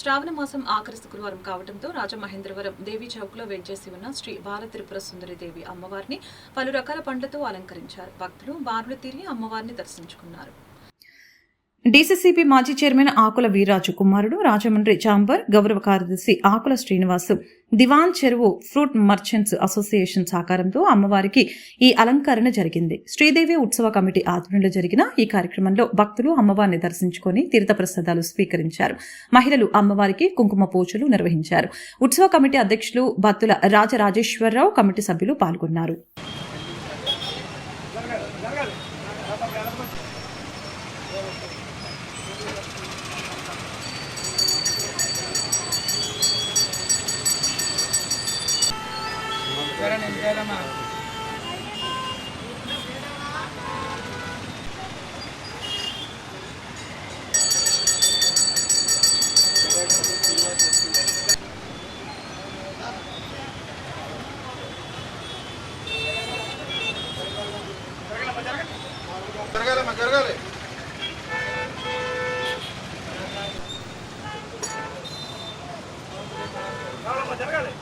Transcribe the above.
శ్రావణ మాసం ఆఖరి శుక్రవారం కావడంతో రాజమహేంద్రవరం దేవి చౌక్లో వేంచేసి ఉన్న శ్రీ బాల త్రిపుర సుందరి దేవి అమ్మవారిని పలు రకాల పండ్లతో అలంకరించారు. భక్తులు బారులు తిరిగి అమ్మవారిని దర్శించుకున్నారు. డీసీసీపీ మాజీ చైర్మన్ ఆకుల వీరాజు కుమారుడు రాజమండ్రి చాంబర్ గౌరవ కార్యదర్శి ఆకుల శ్రీనివాసు దివాన్ చెరువు ఫ్రూట్ మర్చెంట్స్ అసోసియేషన్ సహకారంతో అమ్మవారికి ఈ అలంకరణ జరిగింది. శ్రీదేవి ఉత్సవ కమిటీ ఆధ్వర్యంలో జరిగిన ఈ కార్యక్రమంలో భక్తులు అమ్మవారిని దర్శించుకొని తీర్థప్రసాదాలు స్వీకరించారు. మహిళలు అమ్మవారికి కుంకుమ పూజలు నిర్వహించారు. ఉత్సవ కమిటీ అధ్యక్షులు భక్తుల రాజరాజేశ్వరరావు కమిటీ సభ్యులు పాల్గొన్నారు. సరే చేయాలమ్మా జరగాలమ్మా జరగాలి. జరగాలి.